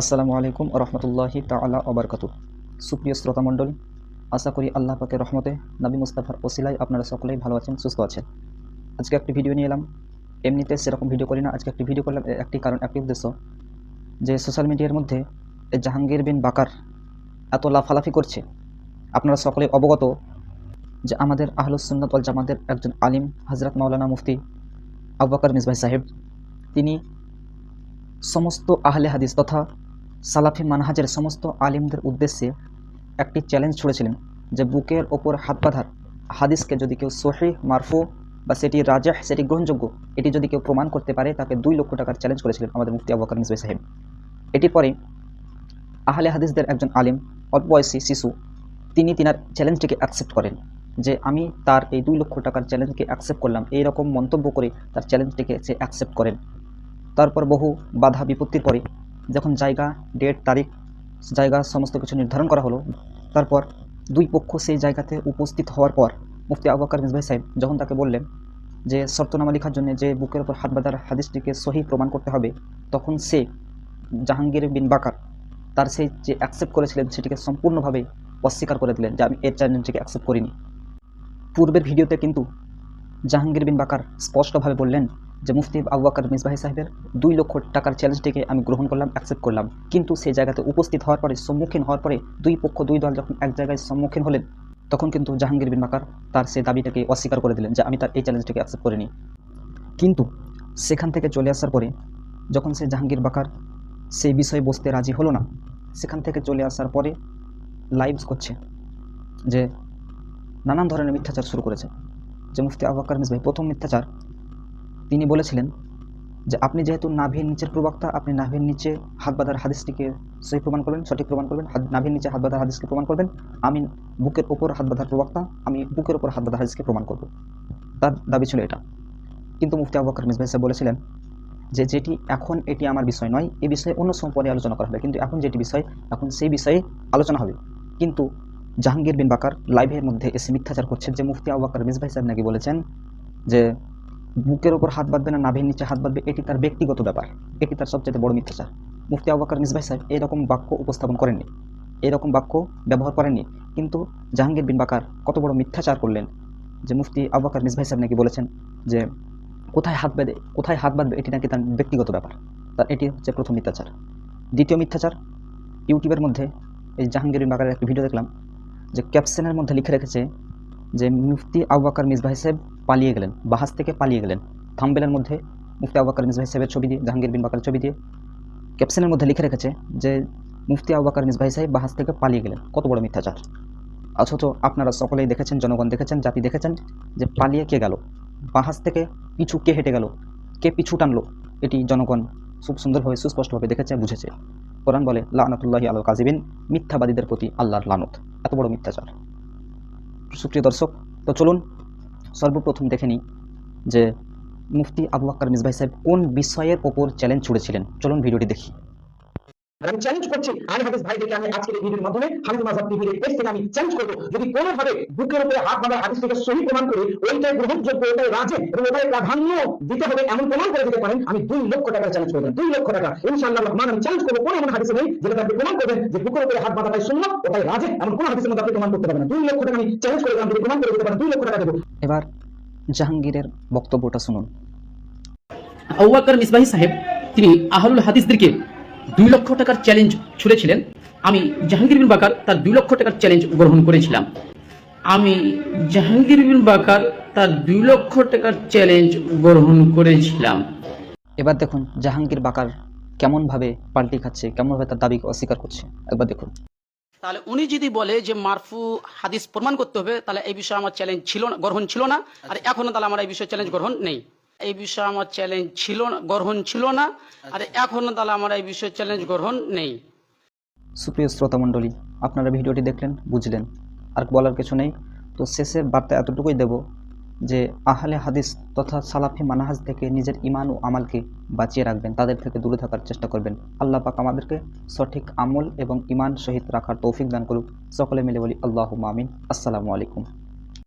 আসসালামু আলাইকুম রহমতুল্লাহি তাআলা অবরকাত সুপ্রিয় শ্রোতামণ্ডলী আশা করি আল্লাহ পাকের রহমতে নবী মুস্তাফার ওসিলায় আপনারা সকলেই ভালো আছেন, সুস্থ আছেন। আজকে একটি ভিডিও নিয়ে এলাম। এমনিতে সেরকম ভিডিও করি না, আজকে একটি ভিডিও করলাম একটি কারণ, একটি উদ্দেশ্য। যে সোশ্যাল মিডিয়ার মধ্যে জাহাঙ্গীর বিন বাকার এত লাফালাফি করছে। আপনারা সকলে অবগত যে আমাদের আহলুসুন্নত ওয়াল জামাতের একজন আলিম হজরত মাওলানা মুফতি আবু বকর মিসবাই সাহেব, তিনি সমস্ত আহলে হাদিস তথা সালাফি মানহাজের সমস্ত আলিমদের উদ্দেশ্যে একটি চ্যালেঞ্জ ছুড়েছিলেন যে বুকের ওপর হাত বাঁধার হাদিসকে যদি কেউ সহি, মারফু বা সেটি রাজাহ, সেটি গ্রহণযোগ্য, এটি যদি কেউ প্রমাণ করতে পারে, তাকে দুই লক্ষ টাকার চ্যালেঞ্জ করেছিলেন আমাদের মুফতি আবু বকর মিসবাই সাহেব। এটির পরে আহলে হাদিসদের একজন আলিম অল্প বয়সী শিশু, তিনি তিনার চ্যালেঞ্জটিকে অ্যাকসেপ্ট করেন যে আমি তার এই দুই লক্ষ টাকার চ্যালেঞ্জকে অ্যাকসেপ্ট করলাম এই রকম মন্তব্য করে তার চ্যালেঞ্জটিকে সে অ্যাকসেপ্ট করেন। তারপর বহু বাধা বিপত্তির পরে যখন জায়গা, ডেট, তারিখ, জায়গা সমস্ত কিছু নির্ধারণ করা হলো, তারপর দুই পক্ষ সেই জায়গাতে উপস্থিত হওয়ার পর মুফতি আবু বকর সাহেব যখন তাকে বললেন যে শর্তনামা লেখার জন্য যে বুকের ওপর হাত বাঁধার হাদিসটিকে সহি প্রমাণ করতে হবে, তখন সে জাহাঙ্গীর বিন বাকার তার সেই যে অ্যাকসেপ্ট করেছিলেন সেটিকে সম্পূর্ণভাবে অস্বীকার করে দিলেন যে আমি এর চ্যালেঞ্জটিকে অ্যাকসেপ্ট করিনি। পূর্বের ভিডিওতে কিন্তু জাহাঙ্গীর বিন বাকার স্পষ্টভাবে বললেন যে মুফতি আবু বাকর মিসবাহি সাহেবের দুই লক্ষ টাকার চ্যালেঞ্জটিকে আমি গ্রহণ করলাম অ্যাকসেপ্ট করলাম। কিন্তু সেই জায়গাতে উপস্থিত হওয়ার পরে, সম্মুখীন হওয়ার পরে দুই পক্ষ, দুই দল যখন এক জায়গায় সম্মুখীন হলেন, তখন কিন্তু জাহাঙ্গীর বিন বাকার তার সেই দাবিটাকে অস্বীকার করে দিলেন যে আমি তার এই চ্যালেঞ্জটিকে অ্যাকসেপ্ট করিনি। কিন্তু সেখান থেকে চলে আসার পরে, যখন সে জাহাঙ্গীর বাকার সেই বিষয়ে বসতে রাজি হলো না, সেখান থেকে চলে আসার পরে লাইভস করছে যে নানান ধরনের মিথ্যাচার শুরু করেছে। যে মুফতি আবু মিস ভাই প্রথম মিথ্যাচার তিনি বলেছিলেন যে, আপনি যেহেতু নাভির নিচের প্রবক্তা, আপনি নাভির নিচে হাত বাঁধার হাদিসটিকে সেই প্রমাণ করবেন, সঠিক প্রমাণ করবেন নাভির নিচে হাত বাঁধার হাদিসকে প্রমাণ করবেন। আমি বুকের ওপর হাত বাঁধার প্রবক্তা, আমি বুকের ওপর হাত বাঁধার হাদিসকে প্রমাণ করব। তার দাবি ছিল এটা। কিন্তু মুফতি আবু বকর মিসবাই সাহেব বলেছিলেন যে, যেটি এখন, এটি আমার বিষয় নয় এই বিষয়ে অন্য সময় পরে আলোচনা করা হবে। কিন্তু এখন যেটি বিষয়, এখন সেই বিষয়ে আলোচনা হবে। কিন্তু জাহাঙ্গীর বিন বাকার লাইভের মধ্যে এসে মিথ্যাচার করছে যে, মুফতি আবু বকর মিসবাই সাহেব নাকি বলেছেন যে বুকের ওপর হাত বাঁধবে না, নাভির নিচে হাত বাঁধবে, এটি তার ব্যক্তিগত ব্যাপার। এটি তার সবচেয়ে বড় মিথ্যাচার। মুফতি আবু বকর মিসবাই সাহেব এরকম বাক্য উপস্থাপন করেননি। এরকম বাক্য ব্যবহার করেননি। কিন্তু জাহাঙ্গীর বিন বাকার কত বড় মিথ্যাচার করলেন যে মুফতি আবু বকর মিসবাই সাহেব নাকি বলেছেন যে, কোথায় হাত বেঁধে, কোথায় হাত বাঁধবে, এটি নাকি তার ব্যক্তিগত ব্যাপার। তার এটি হচ্ছে প্রথম মিথ্যাচার। দ্বিতীয় মিথ্যাচার, ইউটিউবের মধ্যে এই জাহাঙ্গীর বিন বাকারের একটি ভিডিও দেখলাম যে ক্যাপশনের মধ্যে লিখে রেখেছে যে মুফতি আবু বকর মিসবাহ সাহেব পালিয়ে গেলেন, বাহাস থেকে পালিয়ে গেলেন। থাম্বেলের মধ্যে মুফতি আবু বকর মিসবাহ সাহেবের ছবি দিয়ে, জাহাঙ্গীর বিন বাকারের ছবি দিয়ে ক্যাপশনের মধ্যে লিখে রেখেছে যে, মুফতি আবু বকর মিসবাহ সাহেব বাহাস থেকে পালিয়ে গেলেন। কত বড় মিথ্যাচার। অথচ আপনারা সকলেই দেখেছেন, জনগণ দেখেছেন, জাতি দেখেছেন যে পালিয়ে কে গেল? বাহাস থেকে পিছু কে হেঁটে গেল? কে পিছু টানলো? এটি জনগণ খুব সুন্দরভাবে, সুস্পষ্টভাবে দেখেছে, বুঝেছে। কোরআন বলে, লানতুল্লাহি আল কাজিবিন মিথ্যাবাদীদের প্রতি আল্লাহর লানত। এত বড় মিথ্যাচার। সুপ্রিয় দর্শক, তো চলুন সর্বপ্রথম দেখে নিই যে মুফতি আবু আক্কর মিসবাই সাহেব কোন বিষয়ের ওপর চ্যালেঞ্জ ছুড়েছিলেন। চলুন ভিডিওটি দেখি। আর আমি চ্যালেঞ্জ করছি আলী হাদিস ভাইদেরকে আমি আজকের এই ভিডিওর মাধ্যমে হামিদ মাজাব টিভির এই পেজ থেকে আমি চ্যালেঞ্জ করব। যদি কোনোভাবে বুকের উপরে হাত বাঁধা হাদিসটাকে সহি প্রমাণ করে, ওইটাই গ্রহণযোগ্য, ওইটাই রাজে এবং ওইটাই প্রাধান্য দিতে হবে এমন প্রমাণ করে দিতে পারেন, আমি দুই লক্ষ টাকা চ্যালেঞ্জ করবেন দুই লক্ষ টাকা। ইনশাআল্লাহ রহমান, আমি চ্যালেঞ্জ করব কোন এমন হাদিসে নেই যেটা আপনি প্রমাণ করবেন যে বুকের উপরে হাত বাঁধাটাই শূন্য ওটাই রাজে এমন কোন হাদিসের মধ্যে আপনি প্রমাণ করতে পারবেন দুই লক্ষ টাকা আমি চ্যালেঞ্জ করে দিলাম যদি প্রমাণ করে দিতে পারেন, দুই লক্ষ টাকা দেবো। এবার জাহাঙ্গীরের বক্তব্যটা শুনুন। আবু বকর মিসবাহি সাহেব, তিনি আহলুল হাদিসদেরকে দুই লক্ষ টাকার চ্যালেঞ্জ ছুড়েছিলেন। আমি জাহাঙ্গীর বিন বাকার তার দুই লক্ষ টাকার চ্যালেঞ্জ গ্রহণ করেছিলাম। আমি জাহাঙ্গীর বিন বাকার তার দুই লক্ষ টাকার চ্যালেঞ্জ গ্রহণ করেছিলাম। এবার দেখুন জাহাঙ্গীর বাকার কেমনভাবে পাল্টি খাচ্ছে কেমনভাবে তার দাবিকে অস্বীকার করছে। একবার দেখুন। তাহলে উনি যদি বলে যে মারফু হাদিস প্রমাণ করতে হবে তাহলে এই বিষয়ে আমার চ্যালেঞ্জ ছিল না গ্রহণ ছিল না। আর এখনও তাহলে আমার এই বিষয়ে চ্যালেঞ্জ গ্রহণ নেই। এই বিষয়ে আমার চ্যালেঞ্জ ছিল না গ্রহণ ছিল না। আর এখনও তাহলে আমার এই বিষয়ে চ্যালেঞ্জ গ্রহণ নেই। সুপ্রিয় শ্রোতামণ্ডলী আপনারা ভিডিওটি দেখলেন বুঝলেন। আর বলার কিছু নেই। তো শেষে বার্তা এতটুকুই দেব যে আহলে হাদিস তথা সালাফি মানাহাজ থেকে নিজের ইমান ও আমালকে বাঁচিয়ে রাখবেন তাদের থেকে দূরে থাকার চেষ্টা করবেন। আল্লাহ পাক আমাদেরকে সঠিক আমল এবং ইমান সহিত রাখার তৌফিক দান করুক। সকলে মিলে বলি আল্লাহ মামিন আসসালামু আলাইকুম।